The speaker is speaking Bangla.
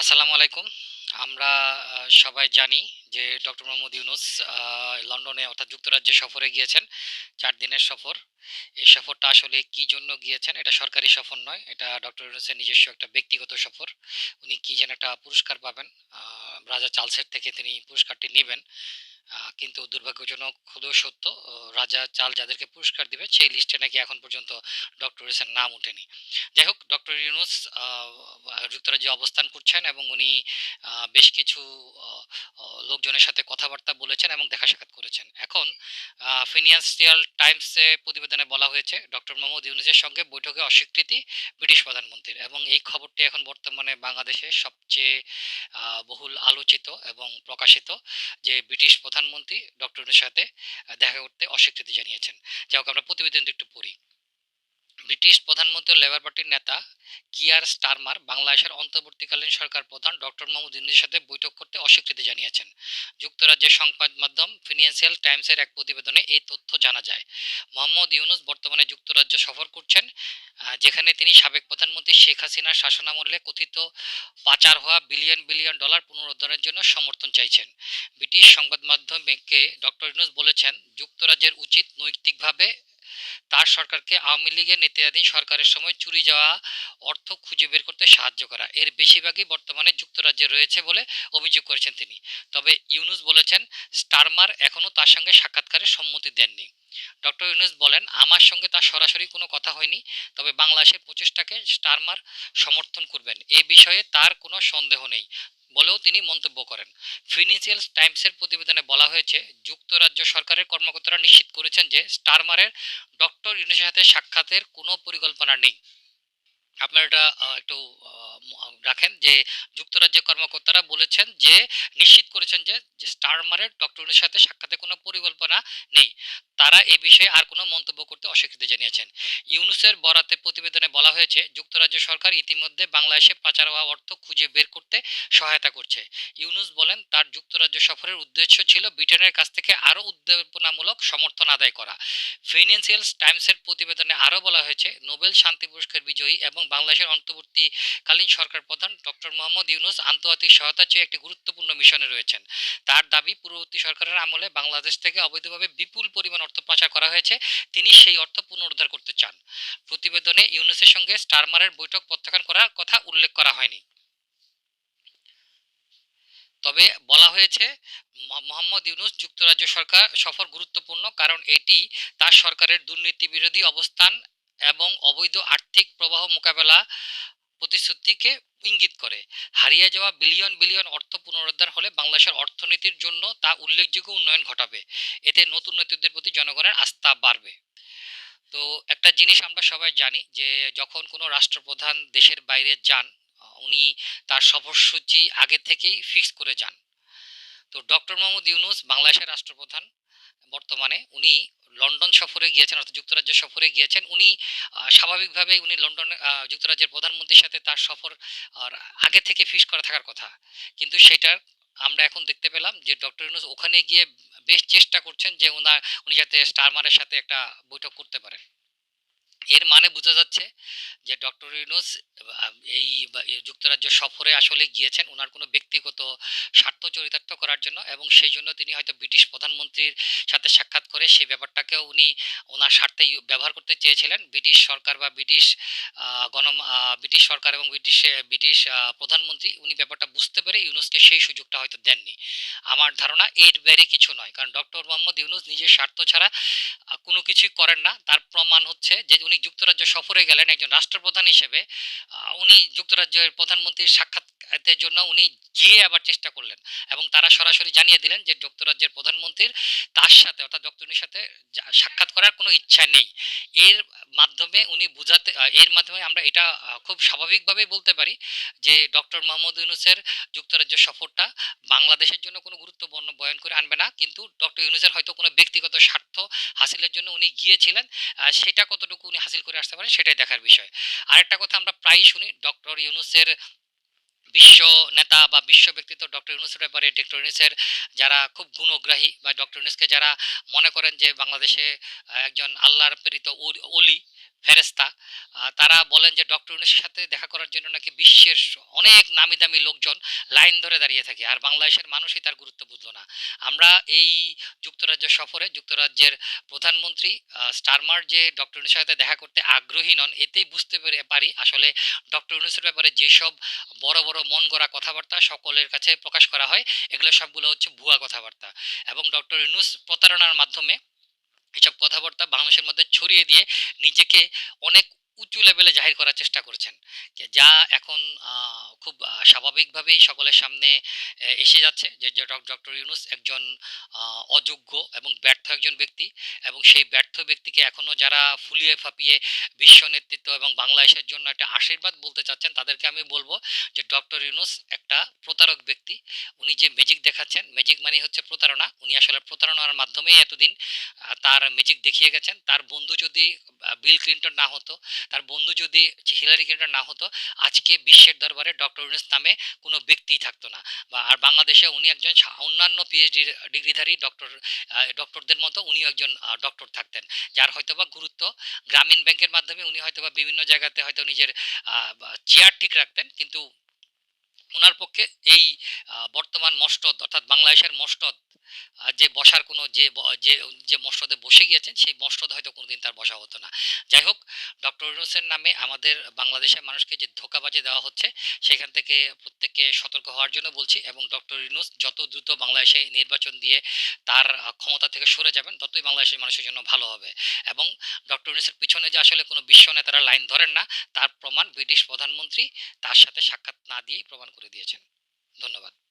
আসসালামু আলাইকুম। আমরা সবাই জানি যে ডক্টর মোহাম্মদ ইউনুস লন্ডনে অর্থাৎ যুক্তরাজ্যে সফরে গিয়েছেন। চার দিনের সফর। এই সফরটা আসলে কি জন্য গিয়েছেন? এটা সরকারি সফর নয়। এটা ডক্টর ইউনুসের নিজস্ব একটা ব্যক্তিগত সফর। উনি কি যেন একটা পুরস্কার পাবেন। রাজা চার্লসের থেকে তিনি পুরস্কারটি নিবেন। কিন্তু দুর্ভাগ্যজনক হলেও সত্য রাজা চাল যাদেরকে পুরস্কার দিবে, সেই লিস্টে নাকি এখন পর্যন্ত ডক্টর ইউনুসের নাম ওঠেনি। যাই হোক, ডক্টর ইউনুস যুক্তরাজ্যে অবস্থান করছেন এবং উনি বেশ কিছু লোকজনের সাথে কথাবার্তা বলেছেন এবং দেখা সাক্ষাৎ করেছেন। এখন ফিনান্সিয়াল টাইমসে প্রতিবেদনে বলা হয়েছে, ডক্টর মোহাম্মদ ইউনুসের সঙ্গে বৈঠকে অস্বীকৃতি ব্রিটিশ প্রধানমন্ত্রীর এবং এই খবরটি এখন বর্তমানে বাংলাদেশে সবচেয়ে বহুল আলোচিত এবং প্রকাশিত যে ব্রিটিশ প্রধানমন্ত্রী ডক্টরের সাথে দেখা করতে অস্বীকৃতি জানিয়েছেন। যাই হোক আমরা প্রতিবেদনটি একটু পড়ি। ব্রিটিশ প্রধানমন্ত্রী লেবার পার্টির নেতা কিয়ার স্টারমার বাংলাদেশের অন্তর্বর্তীকালীন সরকার প্রধান ডক্টর মোহাম্মদ ইউনূসের সাথে বৈঠক করতে অস্বীকৃতি জানিয়েছেন। যুক্তরাজ্যের সংবাদ মাধ্যম ফিনান্সিয়াল টাইমসের এক প্রতিবেদনে এই তথ্য জানা যায়। মোহাম্মদ ইউনুস বর্তমানে যুক্তরাজ্য সফর করছেন, যেখানে তিনি সাবেক প্রধানমন্ত্রী শেখ হাসিনার শাসনামলে কথিত পাচার হওয়া বিলিয়ন, বিলিয়ন ডলার পুনরুদ্ধারের জন্য সমর্থন চাইছেন। ব্রিটিশ সংবাদ মাধ্যমকে ডক্টর ইউনুস বলেছেন, যুক্তরাজ্যের উচিত নৈতিকভাবে তার সরকারকে আওয়ামী লীগের নেতৃত্বাধীন সরকারের সময় চুরি যাওয়া অর্থ খুঁজে বের করতে সাহায্য করা। এর বেশিরভাগই বর্তমানে যুক্তরাজ্যে রয়েছে বলে অভিযোগ করেছেন তিনি। তবে ইউনুস বলেছেন, স্টারমার এখনও তার সঙ্গে সাক্ষাৎকারে সম্মতি দেননি। ডক্টর ইউনুস বলেন, আমার সঙ্গে তার সরাসরি কোনো কথা হয়নি। তবে বাংলাদেশের প্রচেষ্টাকে স্টারমার সমর্থন করবেন। এ বিষয়ে তার কোনো সন্দেহ নেই বলেও তিনি মন্তব্য করেন। ফিনান্সিয়াল টাইমসের প্রতিবেদনে বলা হয়েছে, যুক্তরাজ্য সরকারের কর্মকর্তারা নিশ্চিত করেছেন যে স্টারমারের ডক্টর ইউনুসের সাথে সাক্ষাতের কোনো পরিকল্পনা নেই। আপনার এটা একটু রাখেন যে যুক্তরাজ্যের কর্মকর্তারা বলেছেন যে নিশ্চিত করেছেন যে, স্টারমারের ডক্টর ইউনূসের সাথে সাক্ষাতের কোনো পরিকল্পনা নেই। তারা এ বিষয়ে আর কোনো মন্তব্য করতে অস্বীকৃতি জানিয়েছেন। ইউনুসের বরাতে প্রতিবেদনে বলা হয়েছে, যুক্তরাজ্য সরকার ইতিমধ্যে বাংলাদেশে পাচার হওয়া অর্থ খুঁজে বের করতে সহায়তা করছে। ইউনুস বলেন, তার যুক্তরাজ্য সফরের উদ্দেশ্য ছিল ব্রিটেনের কাছ থেকে আরও উদ্দীপনামূলক সমর্থন আদায় করা। ফিনান্সিয়াল টাইমসের প্রতিবেদনে আরও বলা হয়েছে, নোবেল শান্তি পুরস্কার বিজয়ী এবং বাংলাদেশের অন্তর্বর্তীকালীন সরকার প্রধান ডক্টর মোহাম্মদ ইউনূস আন্তর্জাতিক সহায়তা চেয়ে একটি গুরুত্বপূর্ণ মিশনে রয়েছেন। তার দাবি, পূর্ববর্তী সরকারের আমলে বাংলাদেশ থেকে অবৈধভাবে বিপুল পরিমাণ অর্থ পাচার করা হয়েছে। তিনি সেই অর্থ পুনরুদ্ধার করতে চান। প্রতিবেদনে ইউনুসের সঙ্গে স্টারমারের বৈঠক প্রত্যাখ্যান করার কথা উল্লেখ করা হয়নি। তবে বলা হয়েছে, মোহাম্মদ ইউনুস যুক্তরাজ্য সরকার সফর গুরুত্বপূর্ণ কারণ এটি তার সরকারের দুর্নীতি বিরোধী অবস্থান এবং অবৈধ আর্থিক প্রবাহ মোকাবেলা প্রতিশ্রুতিকে ইঙ্গিত করে। হারিয়ে যাওয়া বিলিয়ন, বিলিয়ন অর্থ পুনরুদ্ধার হলে বাংলাদেশের অর্থনীতির জন্য তা উল্লেখযোগ্য উন্নয়ন ঘটাবে। এতে নতুন নেতৃত্বের প্রতি জনগণের আস্থা বাড়বে। তো একটা জিনিস আমরা সবাই জানি যে, যখন কোনো রাষ্ট্রপ্রধান দেশের বাইরে যান, উনি তার সফরসূচি আগে থেকেই ফিক্স করে যান। তো ডক্টর মোহাম্মদ ইউনুস বাংলাদেশের রাষ্ট্রপ্রধান। বর্তমানে উনি লন্ডন সফরে গিয়েছেন অর্থাৎ যুক্তরাজ্য সফরে গিয়েছেন। উনি স্বাভাবিকভাবে উনি লন্ডন যুক্তরাজ্যের প্রধানমন্ত্রীর সাথে তার সফর, আর আগে থেকে ফিস করা থাকার কথা। কিন্তু সেটার আমরা এখন দেখতে পেলাম যে ডক্টর ইউনুস ওখানে গিয়ে বেশ চেষ্টা করছেন যে ওনার, উনি যাতে স্টারমারের সাথে একটা বৈঠক করতে পারেন। এর মানে বোঝা যাচ্ছে যে ডক্টর ইউনুস এই যুক্তরাজ্য সফরে আসলে গিয়েছেন ওনার কোনো ব্যক্তিগত স্বার্থ চরিতার্থ করার জন্য এবং সেই জন্য তিনি হয়তো ব্রিটিশ প্রধানমন্ত্রীর সাথে সাক্ষাৎ করে সেই ব্যাপারটাকেও উনি ওনার স্বার্থে ব্যবহার করতে চেয়েছিলেন। ব্রিটিশ সরকার বা ব্রিটিশ গণ ব্রিটিশ সরকার এবং ব্রিটিশ ব্রিটিশ প্রধানমন্ত্রী উনি ব্যাপারটা বুঝতে পেরে ইউনুসকে সেই সুযোগটা হয়তো দেননি। আমার ধারণা এর বাইরে কিছু নয়। কারণ ডক্টর মোহাম্মদ ইউনুস নিজের স্বার্থ ছাড়া কোনো কিছুই করেন না। তার প্রমাণ হচ্ছে যে উনি যুক্তরাজ্য সফরে গেলেন একজন রাষ্ট্রপ্রধান হিসেবে। উনি যুক্তরাজ্যের প্রধানমন্ত্রীর সাক্ষাৎকারের জন্য উনি গিয়ে আবার চেষ্টা করলেন এবং তারা সরাসরি জানিয়ে দিলেন যে যুক্তরাজ্যের প্রধানমন্ত্রীর তার সাথে অর্থাৎ ডক্টর ইউনূসের সাথে সাক্ষাৎ করার কোনো ইচ্ছা নেই। এর মাধ্যমে উনি বুঝাতে, এর মাধ্যমে আমরা এটা, খুব স্বাভাবিকভাবেই বলতে পারি যে ডক্টর মোহাম্মদ ইউনুসের যুক্তরাজ্য সফরটা বাংলাদেশের জন্য কোনো গুরুত্ব বয়ন করে আনবে না। কিন্তু ডক্টর ইউনুসের হয়তো কোনো ব্যক্তিগত স্বার্থ হাসিলের জন্য উনি গিয়েছিলেন। সেটা কতটুকু উনি হাসিল করে আসতে পারেন সেটাই দেখার বিষয়। আরেকটা কথা আমরা প্রায়ই শুনি, ডক্টর ইউনূসের বিশ্ব নেতা বা বিশ্ব ব্যক্তিত্ব ডক্টর ইউনুসের ব্যাপারে ডক্টর ইউনুসের যারা খুব গুণগ্রাহী বা ডক্টর ইউনুসকে যারা মনে করেন যে বাংলাদেশে একজন আল্লাহর প্রেরিত অলি ফেরেস্তা তারা বলেন যে ডক্টর ইউনুসের সাথে দেখা করার জন্য নাকি বিশ্বের অনেক নামি দামি লোকজন লাইন ধরে দাঁড়িয়ে থাকে, আর বাংলাদেশের মানুষই তার গুরুত্ব বুঝলো না। আমরা এই যুক্তরাজ্য সফরে, যুক্তরাজ্যের প্রধানমন্ত্রী স্টারমার যে ডক্টর ইউনুসের সাথে দেখা করতে আগ্রহী নন, এতেই বুঝতে পেরে আসলে ডক্টর ইউনুসের ব্যাপারে যেসব বড় বড় মন গড়া কথাবার্তা সকলের কাছে প্রকাশ করা হয়, এগুলো সবগুলো হচ্ছে ভুয়া কথাবার্তা। এবং ডক্টর ইউনুস প্রতারণার মাধ্যমে এসব কথাবার্তা বাংলাদেশের মধ্যে ছড়িয়ে দিয়ে নিজেকে অনেক উঁচু লেভেলে জাহির করার চেষ্টা করছেন। যে- এখন খুব স্বাভাবিকভাবেই সকলের সামনে এসে যাচ্ছে যে ডক্টর ইউনুস একজন অযোগ্য এবং ব্যর্থ একজন ব্যক্তি এবং সেই ব্যর্থ ব্যক্তিকে এখনও যারা ফুলিয়ে ফাপিয়ে বিশ্ব নেতৃত্ব এবং বাংলাদেশের জন্য একটা আশীর্বাদ বলতে চাচ্ছেন, তাদেরকে আমি বলব যে, ডক্টর ইউনুস একটা প্রতারক ব্যক্তি। উনি যে ম্যাজিক দেখাচ্ছেন ম্যাজিক মানে হচ্ছে প্রতারণা। উনি আসলে প্রতারণার মাধ্যমেই এতদিন তার ম্যাজিক দেখিয়ে গেছেন। তার বন্ধু যদি বিল ক্লিন্টন না হতো তার বন্ধু যদি হিলারি ক্লিন্টন না হতো আজকে বিশ্বের দরবারে ডক্টর ইউনুস নামে কোনো ব্যক্তিই থাকতো না। বা আর বাংলাদেশে উনি একজন অন্যান্য পিএইচডি ডিগ্রিধারী ডক্টর ডক্টরদের মতো উনিও একজন ডক্টর থাকতেন। যার হয়তোবা গুরুত্ব গ্রামীণ ব্যাংকের মাধ্যমে উনি হয়তোবা বিভিন্ন জায়গাতে হয়তো নিজের চেয়ার ঠিক রাখতেন। কিন্তু ওনার পক্ষে এই বর্তমান মসনদ অর্থাৎ বাংলাদেশের মসনদ আহ, যে বসার কোনো যে যে যে মসনদে বসে গিয়েছেন, সেই মসনদ হয়তো কোনোদিন তার বসা হতো না। যাই হোক, ডক্টর ইউনুসের নামে আমাদের বাংলাদেশের মানুষকে যে ধোকাবাজি দেওয়া হচ্ছে, সেখান থেকে প্রত্যেককে সতর্ক হওয়ার জন্য বলছি এবং ডক্টর ইউনুস যত দ্রুত বাংলাদেশে নির্বাচন দিয়ে তার ক্ষমতা থেকে সরে যাবেন, ততই বাংলাদেশের মানুষের জন্য ভালো হবে। এবং ডক্টর ইউনুসের পিছনে যে আসলে কোনো বিশ্ব নেতারা লাইন ধরেন না, তার প্রমাণ ব্রিটিশ প্রধানমন্ত্রী তার সাথে সাক্ষাৎ না দিয়েই প্রমাণ করে দিয়েছেন। ধন্যবাদ।